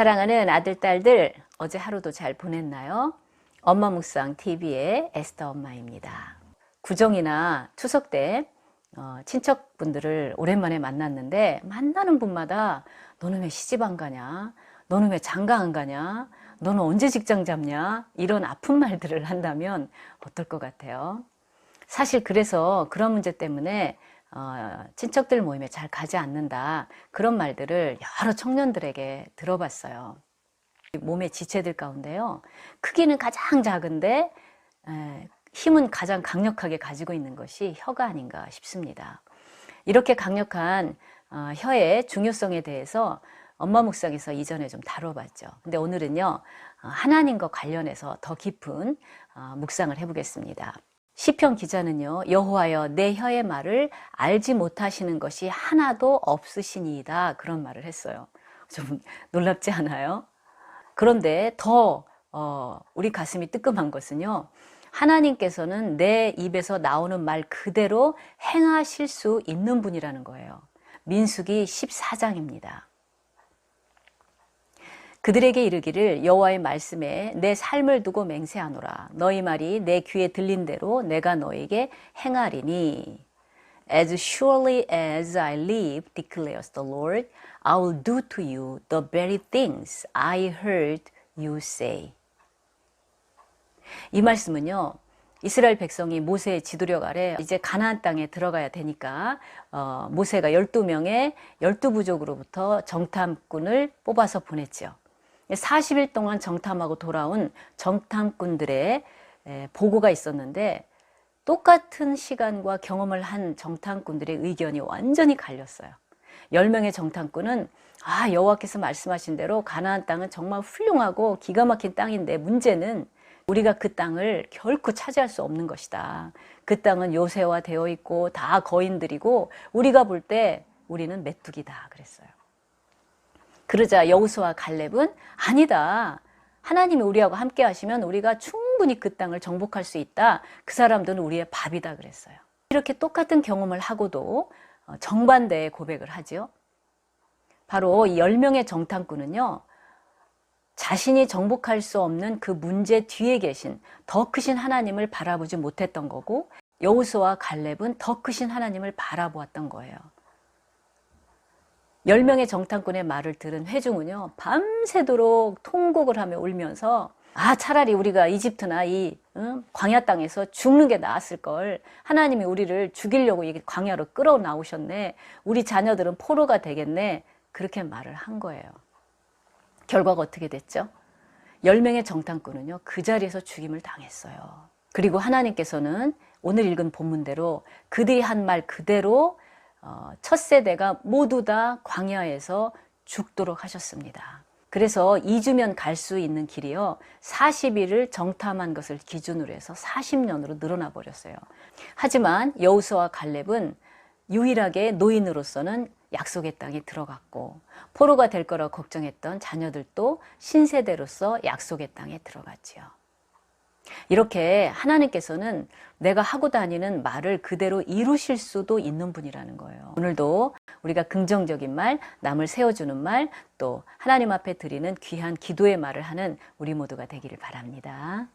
사랑하는 아들, 딸들, 어제 하루도 잘 보냈나요? 엄마 묵상 TV의 에스터 엄마입니다. 구정이나 추석 때 어, 친척분들을 오랜만에 만났는데 만나는 분마다 너는 왜 시집 안 가냐? 너는 왜 장가 안 가냐? 너는 언제 직장 잡냐? 이런 아픈 말들을 한다면 어떨 것 같아요? 사실 그래서 그런 문제 때문에 어, 친척들 모임에 잘 가지 않는다. 그런 말들을 여러 청년들에게 들어봤어요. 몸의 지체들 가운데요. 크기는 가장 작은데 에, 힘은 가장 강력하게 가지고 있는 것이 혀가 아닌가 싶습니다. 이렇게 강력한 어, 혀의 중요성에 대해서 엄마 묵상에서 이전에 좀 다뤄봤죠. 근데 오늘은요, 어, 하나님과 관련해서 더 깊은 어, 묵상을 해보겠습니다. 시편 기자는요, 여호와여 내 혀의 말을 알지 못하시는 것이 하나도 없으시니이다 그런 말을 했어요. 좀 놀랍지 않아요? 그런데 더 어, 우리 가슴이 뜨끔한 것은요, 하나님께서는 내 입에서 나오는 말 그대로 행하실 수 있는 분이라는 거예요. 민수기 14장입니다. 그들에게 이르기를 여호와의 말씀에 내 삶을 두고 맹세하노라. 너희 말이 내 귀에 들린 대로 내가 너에게 행하리니. As surely as I live declares the Lord I will do to you the very things I heard you say. 이 말씀은요 이스라엘 백성이 모세의 지도력 아래 이제 가나안 땅에 들어가야 되니까 어, 모세가 12명의 12부족으로부터 정탐꾼을 뽑아서 보냈죠. 40일 동안 정탐하고 돌아온 정탐꾼들의 보고가 있었는데 똑같은 시간과 경험을 한 정탐꾼들의 의견이 완전히 갈렸어요. 10명의 정탐꾼은 아, 여호와께서 말씀하신 대로 가나안 땅은 정말 훌륭하고 기가 막힌 땅인데 문제는 우리가 그 땅을 결코 차지할 수 없는 것이다. 그 땅은 요새화 되어 있고 다 거인들이고 우리가 볼 때 우리는 메뚜기다 그랬어요. 그러자 여우수와 갈렙은 아니다. 하나님이 우리하고 함께 하시면 우리가 충분히 그 땅을 정복할 수 있다. 그 사람들은 우리의 밥이다 그랬어요. 이렇게 똑같은 경험을 하고도 어, 정반대의 고백을 하지요. 바로 이 10명의 정탐꾼은요. 자신이 정복할 수 없는 그 문제 뒤에 계신 더 크신 하나님을 바라보지 못했던 거고 여우수와 갈렙은 더 크신 하나님을 바라보았던 거예요. 10명의 정탐꾼의 말을 들은 회중은요, 밤새도록 통곡을 하며 울면서, 아, 차라리 우리가 이집트나 이 응? 광야 땅에서 죽는 게 나았을 걸. 하나님이 우리를 죽이려고 이 광야로 끌어 나오셨네. 우리 자녀들은 포로가 되겠네. 그렇게 말을 한 거예요. 결과가 어떻게 됐죠? 10명의 정탐꾼은요, 그 자리에서 죽임을 당했어요. 그리고 하나님께서는 오늘 읽은 본문대로 그들이 한 말 그대로 어, 첫 세대가 모두 다 광야에서 죽도록 하셨습니다. 그래서 2주면 갈 수 있는 길이요. 40일을 정탐한 것을 기준으로 해서 40년으로 늘어나 버렸어요. 하지만 여우수와 갈렙은 유일하게 노인으로서는 약속의 땅에 들어갔고 포로가 될 거라고 걱정했던 자녀들도 신세대로서 약속의 땅에 들어갔지요. 이렇게 하나님께서는 내가 하고 다니는 말을 그대로 이루실 수도 있는 분이라는 거예요. 오늘도 우리가 긍정적인 말, 남을 세워주는 말, 또 하나님 앞에 드리는 귀한 기도의 말을 하는 우리 모두가 되기를 바랍니다.